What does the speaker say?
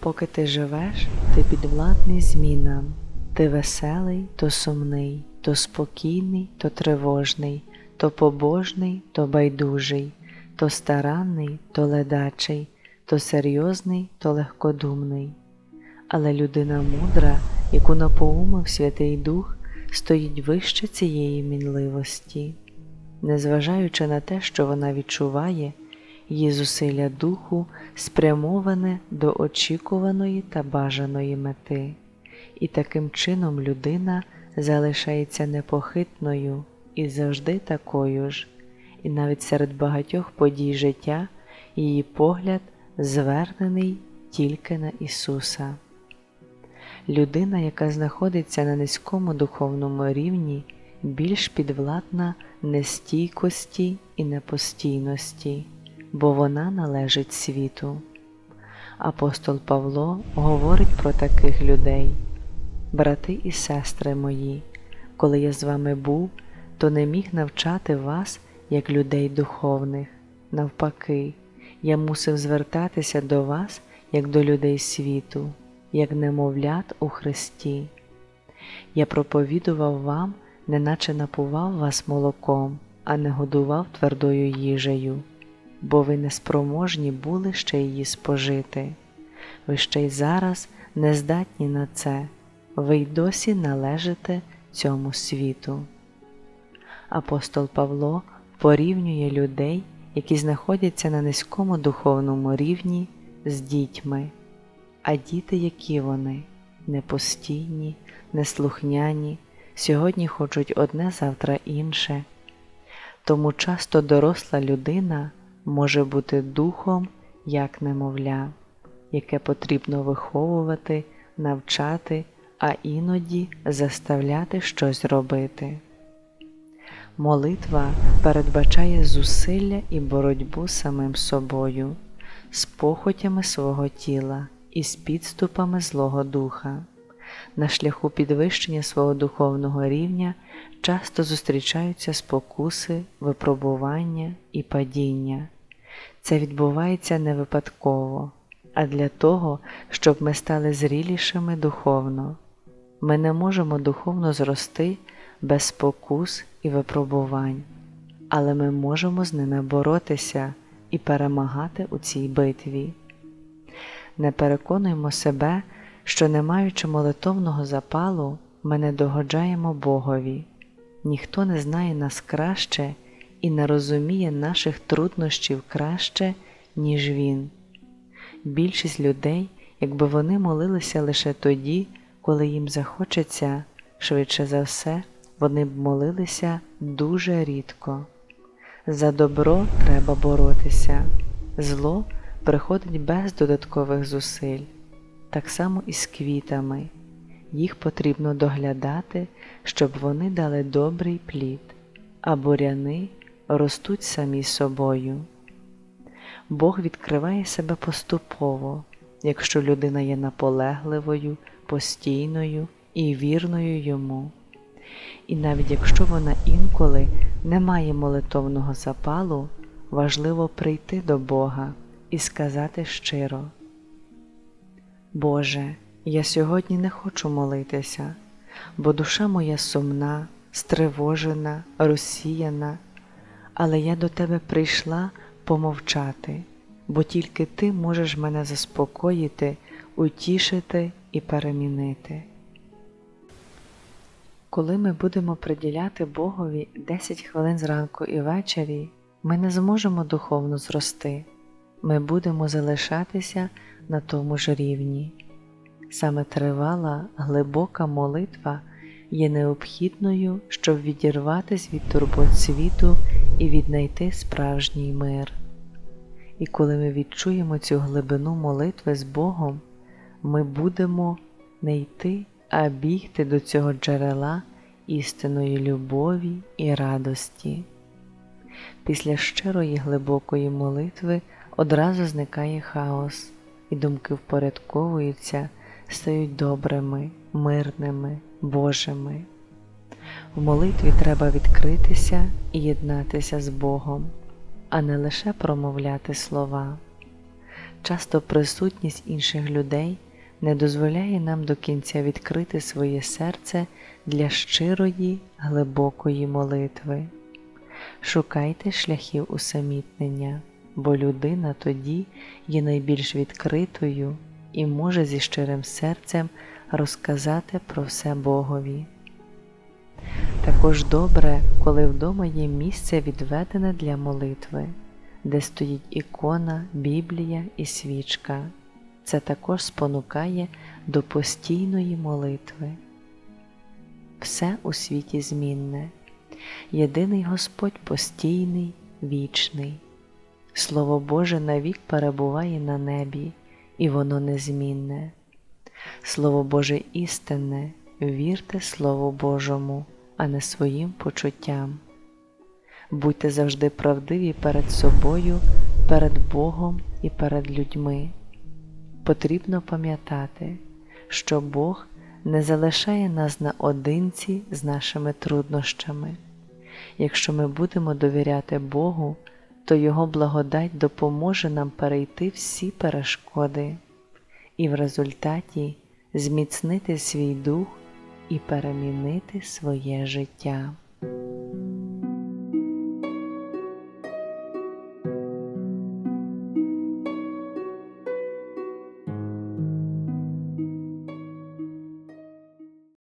Поки ти живеш, ти підвладний змінам, ти веселий, то сумний, то спокійний, то тривожний, то побожний, то байдужий, то старанний, то ледачий, то серйозний, то легкодумний. Але людина мудра, яку напоумив Святий Дух, стоїть вище цієї мінливості. Незважаючи на те, що вона відчуває, її зусилля духу спрямоване до очікуваної та бажаної мети, і таким чином людина залишається непохитною і завжди такою ж, і навіть серед багатьох подій життя її погляд звернений тільки на Ісуса. Людина, яка знаходиться на низькому духовному рівні, більш підвладна нестійкості і непостійності, бо вона належить світу. Апостол Павло говорить про таких людей, брати і сестри мої, коли я з вами був, то не міг навчати вас як людей духовних. Навпаки, я мусив звертатися до вас як до людей світу, як немовлят у Христі. Я проповідував вам, неначе напував вас молоком, а не годував твердою їжею, бо ви неспроможні були ще її спожити. Ви ще й зараз не здатні на це, ви й досі належите цьому світу. Апостол Павло порівнює людей, які знаходяться на низькому духовному рівні з дітьми, а діти, які вони непостійні, неслухняні, сьогодні хочуть одне, завтра інше. Тому часто доросла людина може бути духом як немовля, яке потрібно виховувати, навчати, а іноді заставляти щось робити. Молитва передбачає зусилля і боротьбу з самим собою, з похотями свого тіла і з підступами Злого Духа. На шляху підвищення свого духовного рівня часто зустрічаються спокуси, випробування і падіння. Це відбувається не випадково, а для того, щоб ми стали зрілішими духовно. Ми не можемо духовно зрости без спокус і випробувань, але ми можемо з ними боротися і перемагати у цій битві. Не переконуємо себе, що, не маючи молитовного запалу, ми не догоджаємо Богові. Ніхто не знає нас краще і не розуміє наших труднощів краще, ніж Він. Більшість людей, якби вони молилися лише тоді, коли їм захочеться, швидше за все, вони б молилися дуже рідко. За добро треба боротися, зло приходить без додаткових зусиль, так само і з квітами. Їх потрібно доглядати, щоб вони дали добрий плід, а буряни ростуть самі собою. Бог відкриває себе поступово, якщо людина є наполегливою, постійною і вірною йому. І навіть якщо вона інколи не має молитовного запалу, важливо прийти до Бога і сказати щиро: Боже, я сьогодні не хочу молитися, бо душа моя сумна, стривожена, розсіяна, але я до Тебе прийшла помовчати, бо тільки Ти можеш мене заспокоїти, утішити і перемінити. Коли ми будемо приділяти Богові 10 хвилин зранку і ввечері, ми не зможемо духовно зрости, ми будемо залишатися на тому ж рівні. Саме тривала, глибока молитва є необхідною, щоб відірватися від турбот світу і віднайти справжній мир. І коли ми відчуємо цю глибину молитви з Богом, ми будемо не йти а бігти до цього джерела істинної любові і радості. Після щирої глибокої молитви одразу зникає хаос, і думки впорядковуються, стають добрими, мирними, Божими. В молитві треба відкритися і єднатися з Богом, а не лише промовляти слова. Часто присутність інших людей не дозволяє нам до кінця відкрити своє серце для щирої, глибокої молитви. Шукайте шляхів усамітнення, бо людина тоді є найбільш відкритою і може зі щирим серцем розказати про все Богові. Також добре, коли вдома є місце відведене для молитви, де стоїть ікона, Біблія і свічка. Це також спонукає до постійної молитви. Все у світі змінне. Єдиний Господь постійний, вічний. Слово Боже навік перебуває на небі, і воно незмінне. Слово Боже істинне, вірте Слову Божому, а не своїм почуттям. Будьте завжди правдиві перед собою, перед Богом і перед людьми. Потрібно пам'ятати, що Бог не залишає нас наодинці з нашими труднощами. Якщо ми будемо довіряти Богу, то Його благодать допоможе нам перейти всі перешкоди і в результаті зміцнити свій дух і перемінити своє життя.